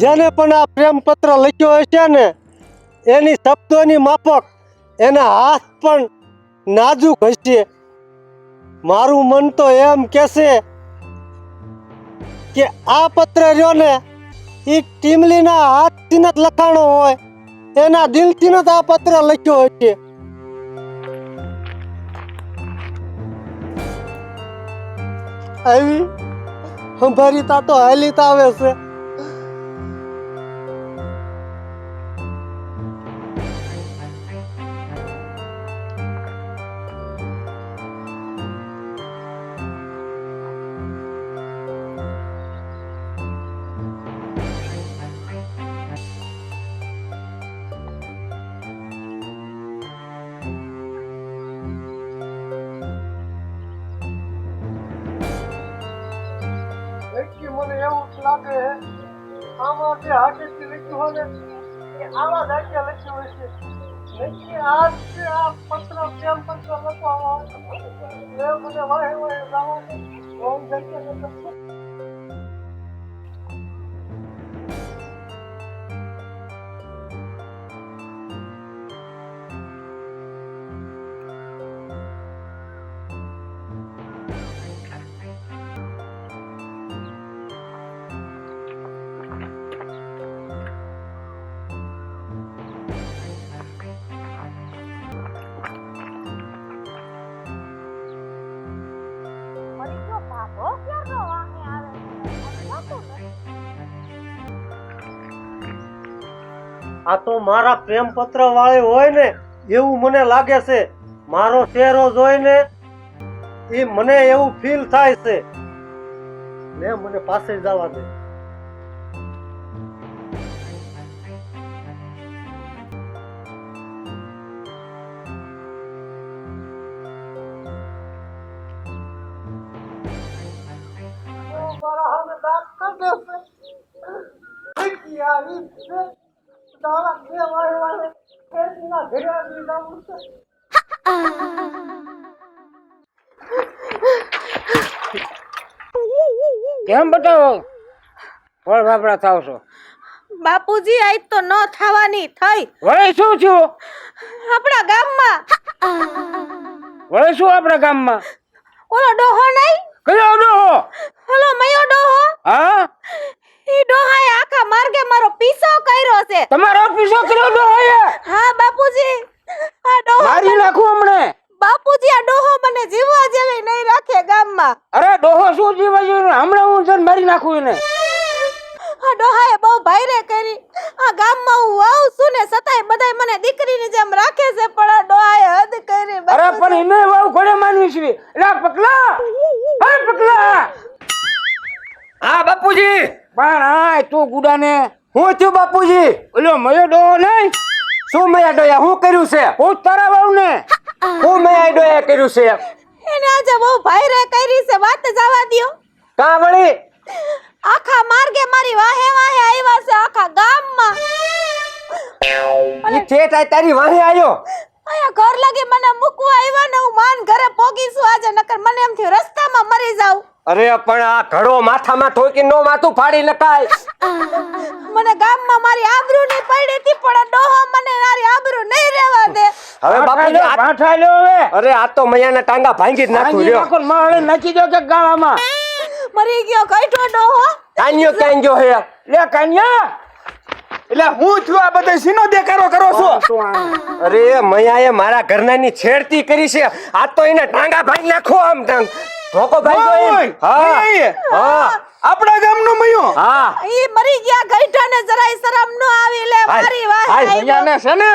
જેને પણ આ પ્રેમ પત્ર લખ્યો હશે ને, એની શબ્દોની માફક એના હાથ પણ નાજુક હશે. મારું મન તો એમ કહેશે કે આ પત્ર રહ્યો ને એ ટીમલીના હાથથી જ લખાણો હોય, એના દિલથી જ આ પત્ર લખ્યો હશે. આવી અંભારી તા તો હાલી તાવે છે. નક્કી મને એવું જ લાગે આમાં જે હાથેથી લખ્યું હોય ને આવા હાથે લખ્યું હશે નક્કી આ છે આ પત્ર પ્રેમ પત્ર લખવામાં આ તો મારા પ્રેમ પત્ર વાળી હોય ને, એવું મને લાગે છે. મારો ચહેરો જોઈને એ મને એવું ફીલ થાય છે. લે, મને પાસે જવા દે. કેમ બતાવો? ફળ ફાફડા થાવ છો. બાપુજી આજ તો ન થવાની થઈ. વળે શું થયું? આપણા ગામમાં. વળે શું આપણા ગામમાં? ઓલો ડોહો નહીં? કયો ડોહો? ઓલો મયો ડોહો? હા? ઈ ડોહાએ આખા માર્ગે મારો પીસો કર્યો છે. તમારો પીસો કર્યો ડોહો હા બાપુજી. આ ડોહો મારી નાખું હમણે? બાપુજી આ ડોહો મને જીવવા જેવી નહીં રાખે ગામમાં. અરે ડોહો શું જીવવા જેવી હમણાં હું જન મારી નાખું એને. આ ડોહાએ બહુ ભાઈરે કરી. આ ગામમાં હું આવું છું ને સતાય બધાય મને દીકરીની જેમ રાખે છે પણ આ ડોહાએ હદ કરી અરે. પણ એને વાવ ઘોડે માનવી છે? એલા પકલા! હે પકલા! હા બાપુજી! પણ હા તું ગુડાને હું છું બાપુજી? ઓલો મયો ડોહો નહીં? શું મેં ડોયા? હું કર્યું છે? હું તારા ને હું મેં ડોયા કર્યું છે? એને આજે બહુ ભાઈરે કરી છે વાત જવા દ્યો. કા વળી? આખા માર્ગે મારી વાહે વાહે આવ્યા છે આખા ગામમાં. ઈ ઠેઠ આ તારી વાહે આયો. અહીંયા ઘર લાગે મને મૂકવા આવ્યા ને હું માન ઘરે પોગીશું આજે નકર મને એમ થયું રસ્તામાં મરી જાઉં. અરે પણ આ ઘડો માથામાં ઠોકી નો માથું ફાડી નખાય. મને ગામમાં મારી આબરૂ નહીં પડી હતી પણ ડોહો મને મારી આબરૂ નહીં રહેવા દે. હવે બાપુજી આ- પાઠા લ્યો હવે. અરે આ તો મૈયાના ટાંગા ભાંગી જ નાખું લ્યો. નાખો ને નાખી દો કે ગાળામાં. મરી ગયો કઈઠો ડોહો? કાન્યો ક્યાં ગયો હે? લે કાન્યા. એટલે હું છું આ બધા સીનો દેખારો કરો છો? અરે એ મારા ઘરનાની છેડતી કરી છે. આ તો એને ટાંગા ભાંગી નાખો આમ ટાંગ ધોકો ભાઈ. હા હા આપણા ગામનો મયો હા ઈ મરી ગયા કઈઠાને જરાય શરમ ન આવી લે મારી વાહે હાલ. અહીંયાને છે ને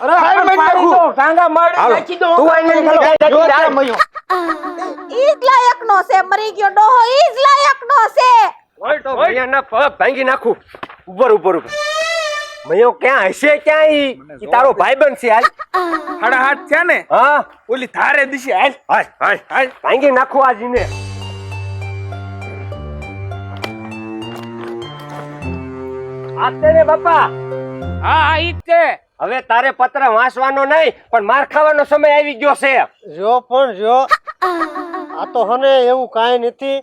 અરે હાલ, હાલ નાખું. ટાંગા મારી નાખી દો તું આઈને. નીકળી જો જા. મયો. ઈ જ લાયકનો છે મરી ગયો ડોહો ઈ જ લાયકનો છે ઓય તો પગ ભાંગી નાખું ઉપર ઉપર ઉપર મૈયો ક્યાં હશે ક્યાં ઈ ઈ તારો ભાઈબંધ છે હાલ. હાડા હાથ છે ને? હા. ઓલી ધારે દિશે હાલ. હાલ હાલ. હાલ. ભાંગી નાખો આ જીને. આપતે ને બાપા. હા હા ઈ તે હવે તારે પત્ર વાંચવાનો નહીં પણ માર ખાવાનો સમય આવી ગયો છે. જો પણ જો. આ તો હને એવું કાંઈ નથી.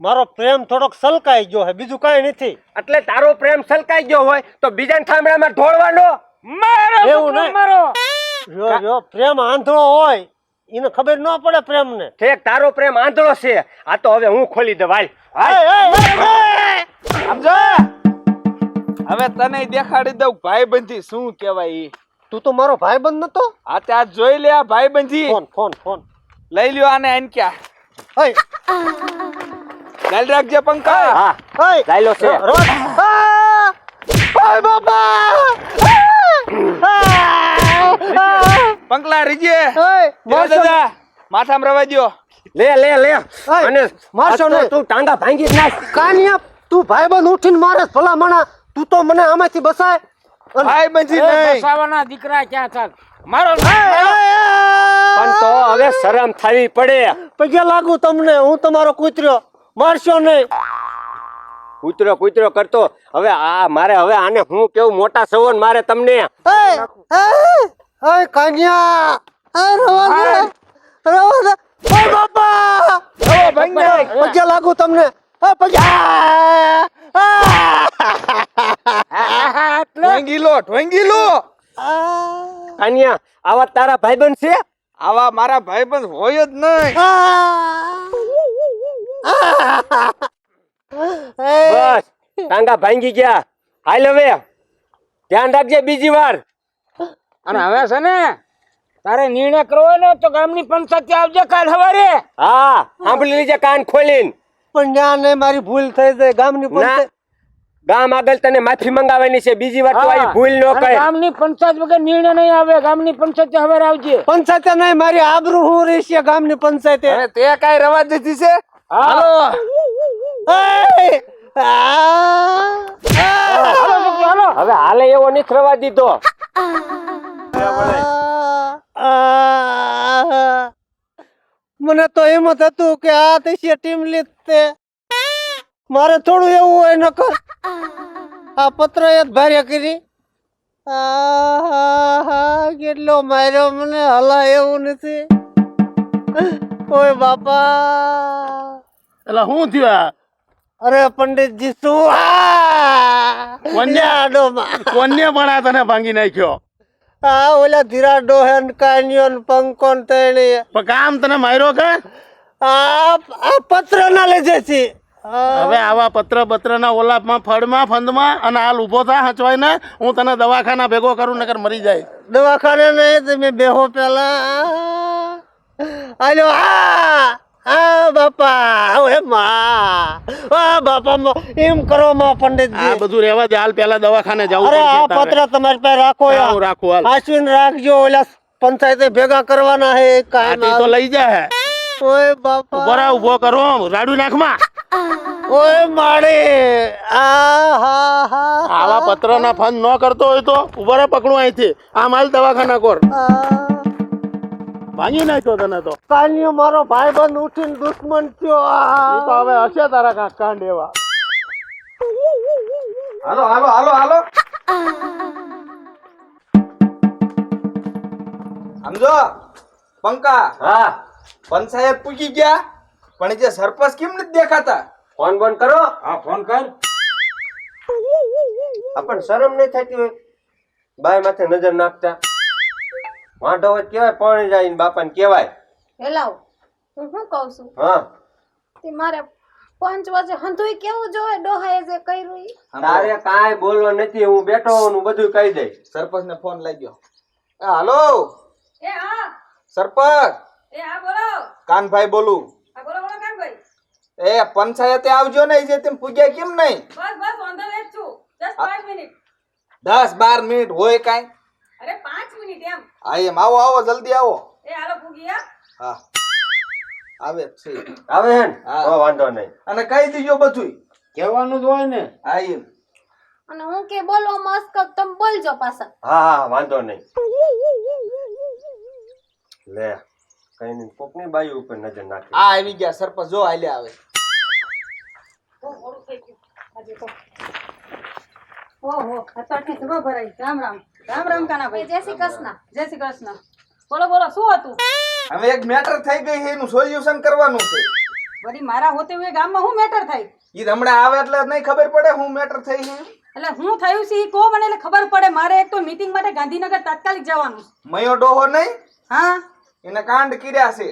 મારો પ્રેમ થોડોક સલકાઈ ગયો હે બીજું કાંઈ નથી. એટલે તારો પ્રેમ સલકાઈ ગયો હોય તો બીજાના થાંભળામાં ઢોળવાનો? મારો એવું નહીં. મારો. જો જો પ્રેમ આંધળો હોય એને ખબર ન પડે પ્રેમને. ઠેક તારો પ્રેમ આંધળો છે. આ તો હવે હું ખોલી દઉં હાલ. હાલ. સમજો? હવે તને દેખાડી દઉં ભાઈબંધી શું કહેવાય ઈ? તું તો મારો ભાઈ બંધ નતો આ ત્યાં જોઈ લે આ ભાઈબંધી. Phone phone phone. લઈ લ્યો આને આને ક્યાં હઈ. ચાલ રાખજે પંકજ હા લાયલો છે. રોજ આ! ઓય બાપા. પંકલા રીજે. મારશો દાદા માથામાં રવા દો લે લે લે. અને મારશો આ તો ટાંગા ભાંગી જ નાખ. કાનિયા તું ભાઈબંધ ઉઠીને મારે ભલા મણા તું તો મને આમાંથી બસાય. ભાઈ બંધી નહીં. બસાવાના દીકરા ક્યાં થાક મારો પણ તો હવે શરમ થવી પડે. પગે લાગુ તમને. હું તમારો કૂતર્યો. મારશો નહીં. કૂતરો કૂતરો કરતો. હવે આ મારે હવે આને હું કેવું મોટા સવન મારે તમને? કાનિયા બાપા! હવે ભાઈ પગે લાગુ તમને. એ પગે આ! આ! લો ઢોંગી લો. આ! કાનિયા આવા તારા ભાઈબંધ છે? આવા મારા ભાઈબંધ હોય જ નહીં. બસ. ટાંગા ભાંગી ગયા. હાલ હવે. ધ્યાન રાખજે બીજી વાર. અને હવે છે ને તારે નિર્ણય કરવો ને તો ગામની પંચાયત આવજે કાલ સવારે. હા સાંભળી લીજે કાન ખોલીને. પણ જ્યાં ને મારી ભૂલ થઈ જાય. ગામની પંચાયત ગામ આગળ તને માફી મંગાવવાની છે. બીજી વાર તો ભૂલ ન કરે. ગામની પંચાયત વગર નિર્ણય નહીં આવે. ગામની પંચાયત હવે આવજે. પંચાયત નહીં મારી આબરૂ હું રહેશે ગામની પંચાયતે. તે કાઈ રવા દીધી છે? હાલો! હાલો દીકરી, હાલો હવે હાલે એવો નથી રવા દીધો મને તો એમ જ હતું કે આ દેશીય ટીમ લીધ તે મારે થોડું એવું હોય નકર. આ પત્ર એ ભાર્ય કરી. આહાહા, કેટલો માર્યો મને? હલા એવું નથી. ઓય બાપા. એટલે શું થયું અરે પંડિતજી શું આ? કોને? પણ આ તને ભાંગી નાખ્યો? આ ઓલા ધીરા ડોહેન કાન્યોન પંકોન તેણી. પણ કામ તને માર્યો કે? આ આ પત્ર ના લેજે છે હવે આવા પત્ર પત્ર ના ઓલામાં ફળમાં ફંદમાં અને હાલ ઊભો થા હચવાય ને હું તને દવાખાના ભેગો કરું નકર મરી જાય. દવાખાને નહીં તમે બેહો પેલા આલ્યો આ! આ બાપા હવે માં. આ બાપા માં એમ કરો માં આ બધું રહેવા દે હાલ પેલા દવાખાને જાવ અરે આ પત્ર તમારી પાસે રાખો હા, રાખું હાલ. આશ્વિન રાખજો ઓલા પંચાયતે ભેગા કરવાના હે આ તે લઈ જાય ઓય બાપા. બરા ઊભો કરો રાડુ નાખમાં. ઓય માડે આ હા હા આવા પત્ર ના ફંદ ન કરતો હોય તો ઉભરા પકડું અહીંથી. આ માલ દવાખાના કોર. આ. ભાંગી નાખ્યો તને તો. કાલ્યો મારો ભાઈબંધ ઉઠીને દુશ્મન થયો. એ તો આ. હવે હશે તારા કાંક કાંડ એવા હાલો હાલો હાલો હાલો. સમજો? પંકા? હા. પંચાયત પૂકી ગયા પણ જે સરપંચ કેમ નથી દેખાતા? ફોન બોન કરો. હા ફોન કર. આપણ શરમ નહીં થતી હોય. બાય માથે નજર નાખતા. વાંઢો હોય કેવાય પાણી જાય ને બાપાને કેવાય હેલાવ હું શું કહું છું? હા. તે મારે પંચ વચ્ચે હંધુય કેવું જોવે ડોહાએ જે કર્યું ઈ? તારે કાંઈ બોલવા નથી હું બેઠો હું બધું કહી દઈ સરપંચ ને ફોન લાગ્યો એ હાલો. એ હા. સરપંચ. એ હા બોલો. કાનભાઈ બોલું. હા બોલો બોલો કાનભાઈ. એ પંચાયતે આવજો ને જે તેમ પૂગ્યા કેમ નહીં? બસ બસ ઓન ધ વે છું જસ્ટ 5 મિનિટ દસ બાર મિનિટ હોય કાંઈ. અરે 5 મિનિટ એમ. હા એમ. આવો આવો જલ્દી આવો. એ હાલો પૂગી હા. આવે છે. આવે હે ને? હા. વાંધો નહીં. અને કહી દીજો બધું કહેવાનું જ હોય ને. હા એમ. અને હું કે બોલો મસ્ત તમે બોલજો પાછા. હા હા વાંધો નહીં. લે કઈ નહીં કોકની બાઈ ઉપર નજર નાખી. આ આવી ગયા સરપંચ જો આલે આવે. ઓહો અત્યારથી સભા ભરાઈ રામ રામ. રામ રામ કાનાભાઈ જય શ્રી કૃષ્ણ. જય શ્રી કૃષ્ણ. બોલો બોલો શું હતું? હવે એક મેટર થઈ ગઈ છે એનું સોલ્યુશન કરવાનું છે. વળી મારા હોતે હુએ ગામમાં હું મેટર થાય? ઈ હમણાં આવે એટલે નહીં ખબર પડે હું મેટર થઈ છે. એટલે હું થયું છે ઈ કહો મને એટલે ખબર પડે મારે એક તો મીટિંગ માટે ગાંધીનગર તાત્કાલિક જવાનું મયો ડોહો નહીં? હા? એને કાંડ કર્યા છે.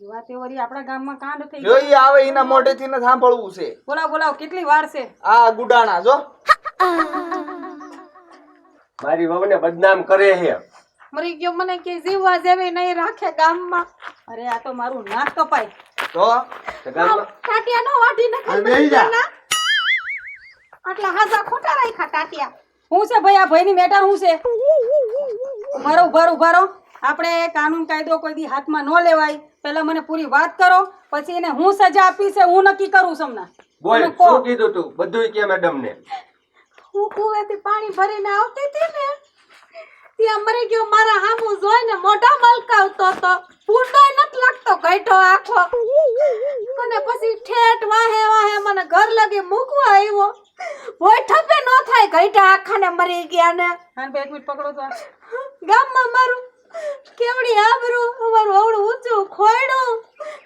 જોવા તે વળી આપણા ગામમાં કાંડ થઈ ગયો આવે એના મોઢેથી ને સાંભળવું છે. બોલાવ બોલાવ કેટલી વાર છે? આ ગુડાણા જો. મારી વહુને બદનામ કરે છે. મરી ગયો મને કે જીવવા જેવી નહીં રાખે ગામમાં. અરે આ તો મારું નાક કપાય. તો? ગામમાં? ટાટિયા નો વાટી ન જા. આટલા હાજા ખોટા રાખ્યા ટાટિયા. હું છે ભાઈ આ ભાઈની મેટર હું છે? ઉભારો ઉભારો ઉભારો આપણે કાનૂન કાયદો કોઈ દી હાથમાં ન લેવાય. પહેલા મને પૂરી વાત કરો પછી એને હું સજા આપી છે હું નક્કી કરું છું હમણાં. બોલ શું કીધું તું? બધું કે મેડમ ને હું કુવેથી પાણી ભરીને આવતી હતી ને ત્યાં મરી ગયો મારા હામું જોઈને મોઢા મલકાવતો હતો પૂંડોય નથી લાગતો ગઈઢો આખો. અને પછી ઠેઠ વાહે વાહે મને ઘર લગી મૂકવા આવ્યો. ભોય ઠપે ન થાય ગઈઢા આખાને મરી ગયા ને હા બે એક મિનિટ પકડો તો. ગામમાં મારું કેવડી આબરું અમારું અવળું ઊંચું ખોયડું.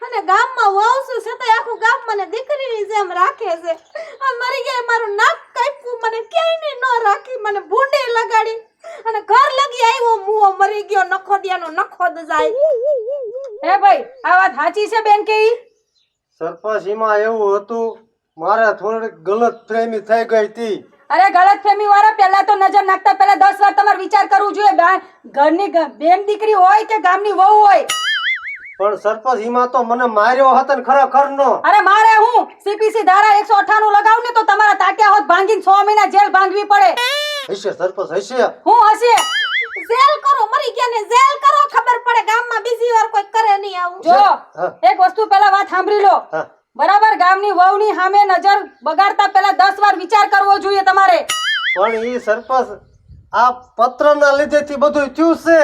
અને ગામમાં વાવશું છતાં આખું ગામ મને દીકરીની જેમ રાખે છે. આ મરી ગયા મારું નાક મને ક્યાંય ન રાખી મને ભૂંડે લગાડી. અને ઘર લગી આવ્યો મુઓ મરી ગયો નખોદિયાનો નખોદ જાય હે ભાઈ આ વાત સાચી છે બેન કે ઈ? સરપંચ એવું હતું મારે થોડીક ગલત પ્રેમી થઈ ગઈ હતી. અરે ગલત ફેમી વાળા પહેલા તો નજર નાખતા પહેલા દસ વાર તમારે વિચાર કરવું જોઈએ. ઘરની બેન દીકરી હોય કે ગામની વહુ હોય? પણ સરપંચ તો મને માર્યો હતો ને ખરેખર નો અરે મારે હું? સીપીસી ધારા એકસો અઠાણું લગાવું ને તો તમારા તાટ્યા હોત ભાંગીને છ મહિના જેલ ભાંગવી પડે. હશે સરપંચ હશે. હું હશે? જેલ કરો મરી ગયા ને જેલ કરો ખબર પડે ગામમાં બીજી વાર કોઈ કરે નહીં આવું. જો એક વસ્તુ પહેલા વાત સાંભળી લો. બરાબર ગામની વહુની સામે નજર બગાડતા પહેલા દસ વાર વિચાર કરવો જોઈએ તમારે. પણ ઈ સરપંચ આ પત્ર ના લીધે થી બધું થયું છે.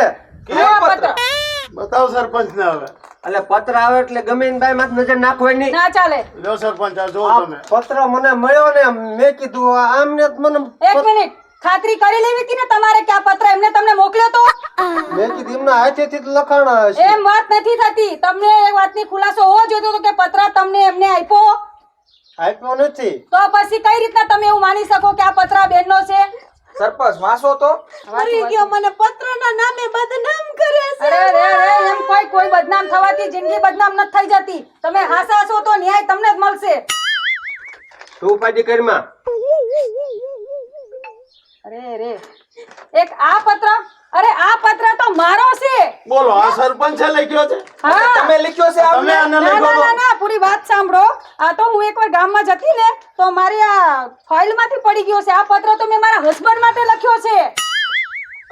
બતાવ સરપંચ ને હવે. એટલે પત્ર આવે એટલે ગમે બાઈ માથે નજર નહીં. ના ચાલે. લો સરપંચ આ જો તમે. પત્ર મને મળ્યો ને મેં કીધું આમ ને મને એક મિનિટ. ખાતરી કરી લેવી હતી ને તમારે કે આ પત્ર એમને તમને મોકલ્યો તો? મેં કીધું એમના હાથેથી જ લખાણ હશે. એમ વાત નથી થતી. તમને એ વાતની ખુલાસો હોવો જોઈતો હતો કે પત્ર તમને એમને આપ્યો? આપ્યો નથી. તો પછી કઈ રીતના તમે એવું માની શકો કે આ પત્ર બેનનો છે? સરપંચ વાંચો તો? અરે ગયો મને પત્રના નામે બદનામ કરે છે. અરે અરે અરે એમ કોઈ કોઈ બદનામ થવાથી જિંદગી બદનામ નથી થઈ જતી. તમે હાસા હશો તો ન્યાય તમને જ મળશે. તું ઉપાધિ કરીમાં અરે અરે. એક આ પત્ર અરે આ પત્ર તો મારો છે. બોલો આ સરપંચે લખ્યો છે? હા. તમે લખ્યો છે તમે આને ના લખ્યો ના ના ના પૂરી વાત સાંભળો. આ તો હું એકવાર ગામમાં જતી ને તો મારી આ ફાઇલમાંથી પડી ગયો છે. આ પત્ર તો મેં મારા હસબન્ડ માટે લખ્યો છે.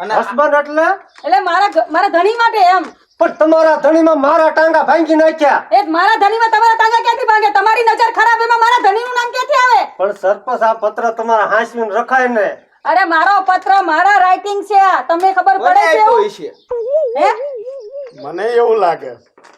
અને હસબન્ડ એટલે? એટલે મારા મારા ધણી માટે એમ. પણ તમારા ધણીમાં મારા ટાંગા ભાંગી નાખ્યા. એ મારા ધણીમાં તમારા ટાંગા ક્યાંથી ભાંગે? તમારી નજર ખરાબ એમાં મારા ધણીનું નામ ક્યાંથી આવે? પણ સરપંચ આ પત્ર તમારા હાંસવીને રખાય ને. અરે મારો પત્ર મારા રાઇટિંગ છે આ. તમને ખબર પડે છે હે? મને એવું લાગે.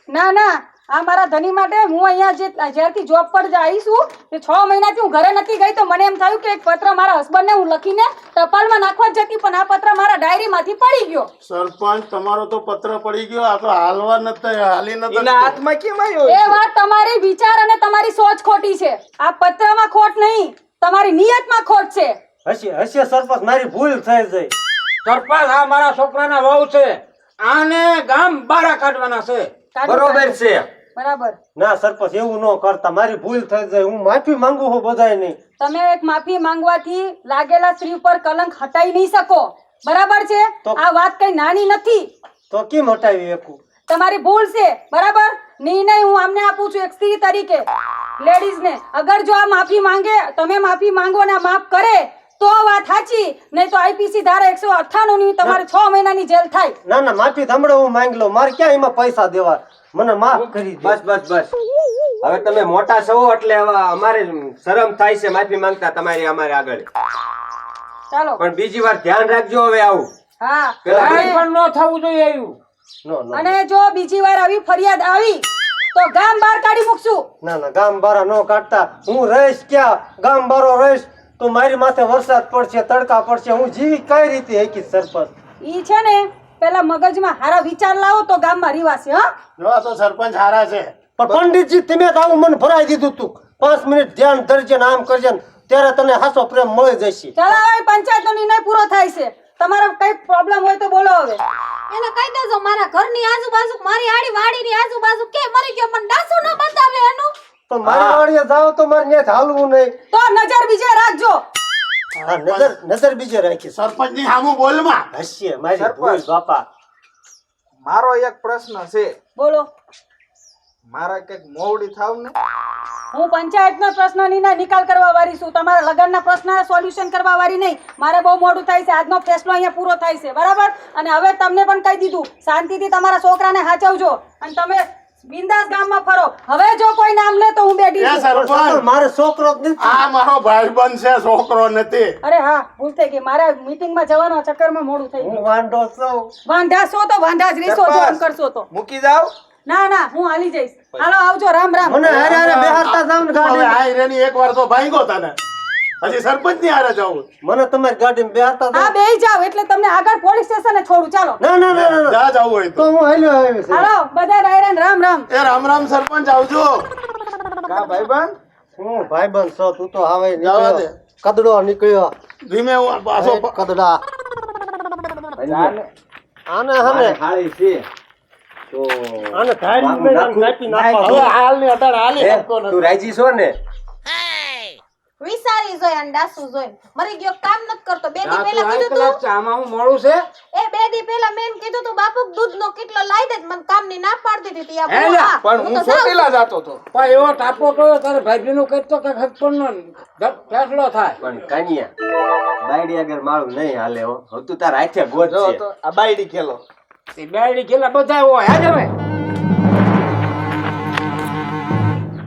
ના ના. આ મારા ધણી માટે હું અહીંયા જે જ્યારથી જોબ પર જઈ છું તે છ મહિનાથી હું ઘરે નથી ગઈ તો મને એમ થયું કે એક પત્ર મારા હસબન્ડને હું લખીને ટપાલમાં નાખવા જતી પણ આ પત્ર મારા ડાયરીમાંથી પડી ગયો. સરપંચ તમારો તો પત્ર પડી ગયો આ તો હાલવા નથી હાલી એના નથી હાથમાં કેમ આવ્યો એ વાત તમારી વિચાર અને તમારી સોચ ખોટી છે. આ પત્રમાં ખોટ નહીં તમારી નિયતમાં ખોટ છે. હશે હશે સરપંચ મારી ભૂલ થઈ જઈ સરપંચ આ મારા છોકરાના વહુ છે. આને ગામ બારા કાઢવાના છે. બરોબર છે. બરાબર. ના સરપંચ એવું ન કરતા. મારી ભૂલ થઈ જાય હું માફી માંગુ છું બધાય નહીં તમે એક માફી માંગવાથી લાગેલા સ્ત્રી ઉપર કલંક હટાઈ નહીં શકો. બરાબર છે? તો- આ વાત કઈ નાની નથી. તો કેમ હટાવી એકું તમારી ભૂલ છે. બરાબર? નિર્ણય હું આમને આપું છું એક સ્ત્રી તરીકે. લેડીઝ ને અગર જો આ માફી માંગે તમે માફી માંગો ને માફ કરે તો વાત સાચી? નહીં તો આઈપીસી ધારા એકસો અઠ્ઠાણું ની તમારે છ મહિનાની જેલ થાય. ના ના માફી સાંભળો હું માંગી લઉં મારે ક્યાં એમાં પૈસા દેવા? મને માફ કરી બસ બસ બસ. હવે તમે મોટા છો એટલે અમારે શરમ થાય છે માફી માંગતા તમારી અમારે આગળ. ચાલો. પણ બીજી વાર ધ્યાન રાખજો હવે આવું. હા. પણ ન થવું જોઈએ એવું. નો નો અને જો બીજી વાર આવી ફરિયાદ આવી તો ગામ બહાર કાઢી મૂકશું. ના ના ગામ બારા નો કાઢતા. હું રહીશ ક્યાં? ગામ બારો રહીશ. તો મારી માથે વરસાદ પડશે તડકા પડશે હું જીવી કઈ રીતે હેકી સરપંચ? ઈ છે ને પેલા મગજમાં હારા વિચાર લાવો તો ગામમાં રીવાશે હા. જો તો સરપંચ હારા છે. પણ પંડિતજી તમે તો આવું મને ભરાઈ દીધું તું. પાંચ મિનિટ ધ્યાન ધરજે ને આમ કરજે ને ત્યારે તને હાસો પ્રેમ મળી જશે. ચાલો હવે પંચાયતનો નિર્ણય પૂરો થાય છે. તમારો કઈ પ્રોબ્લેમ હોય તો બોલો હવે. એને કહી દેજો મારા ઘરની આજુબાજુ મારી આડી વાડીની આજુબાજુ કે મરી ગયો મને ડાસુ ન બતાવે એનું. તો મારી વાડીએ જાવ તો મારે ત્યાં હાલવું નહીં. તો નજર બીજે રાખજો. હા નજર નજર બીજે રાખી સરપંચની સામું બોલમાં. હસીએ મારી ભૂલ બાપા. મારો એક પ્રશ્ન છે. બોલો. મારા કંઈક મોવડી થાવ ને? હું પંચાયતના પ્રશ્નની ના નિકાલ કરવા વાળી છું. તમારા લગ્નના પ્રશ્ન સોલ્યુશન કરવા વાળી નહીં. મારે બહુ મોડું થાય છે. આજનો ફેસલો અહીંયા પૂરો થાય છે. બરાબર? અને હવે તમને પણ કહી દીધું. શાંતિથી તમારા છોકરાને હાચવજો. અને તમે બિંદાસ ગામમાં ફરો. હવે જો કોઈ નામ લે તો હું બેઠી છું. સરપંચ મારે છોકરો નથી. આ મારો ભાઈબંધ છે છોકરો નથી. અરે હા ભૂલ થઈ ગઈ. મારે મીટિંગમાં જવાનો ચક્કરમાં મોડું થઈ ગયું. હું છો. છું વાંઢાશો તો વાંઢા જ રીસો જો એમ કરશો તો. મૂકી જાવ ના ના હું હાલી જઈશ. હાલો આવજો. રામ રામ. મને હારે હારે બેહારતા જાવ ને ગાડી આ રેની એક વાર તો ભાંગ્યો તને. હજી સરપંચની આરે જવું મને તમારી ગાડી માં બેહારતા હા બે જાવ એટલે તમને આગળ પોલીસ સ્ટેશને છોડું. ચાલો. ના ના ના ના, જા જાવ હોય તો. હું હાલ્યો આવ્યો છું. હાલો બધા રાયરાન રામ રામ. એ રામ રામ સરપંચ આવજો. કા ભાઈબંધ? હું ભાઈબંધ છો? તું તો આવે જાવા દે. કદડો નીકળ્યો. ધીમે હું પાછો કદડા. આને હને હાળી છે. તો આને આને કાપી નાખવા હાલની અટાડ હાલી તું રાજી છો ને? વિસારી જોય અને ડાસુ જોય મરી ગયો કામ ન કરતો. બે દી પહેલા કીધું તું. ચામાં હું મોડું છે? એ બે દી પહેલા મેં કીધું તું બાપુ દૂધ નો કેટલો લાઈ દે મને કામની ના પાડતી હતી ત્યાં હે બહુ લ્યા, હા, પણ હું તો ચોટીલા જતો પણ એવો ટાપો કર્યો તારે ભાઈજી નું કહેતો કે કઈ પણ નો ફેસલો થાય. પણ કાનિયા બાયડી આગળ માળું નહીં હાલે હો. તું તાર હાથે ગોત છે. તો આ બાયડી ખેલો. તે બાયડી ગયેલા બધા હોય હે ને ભાઈ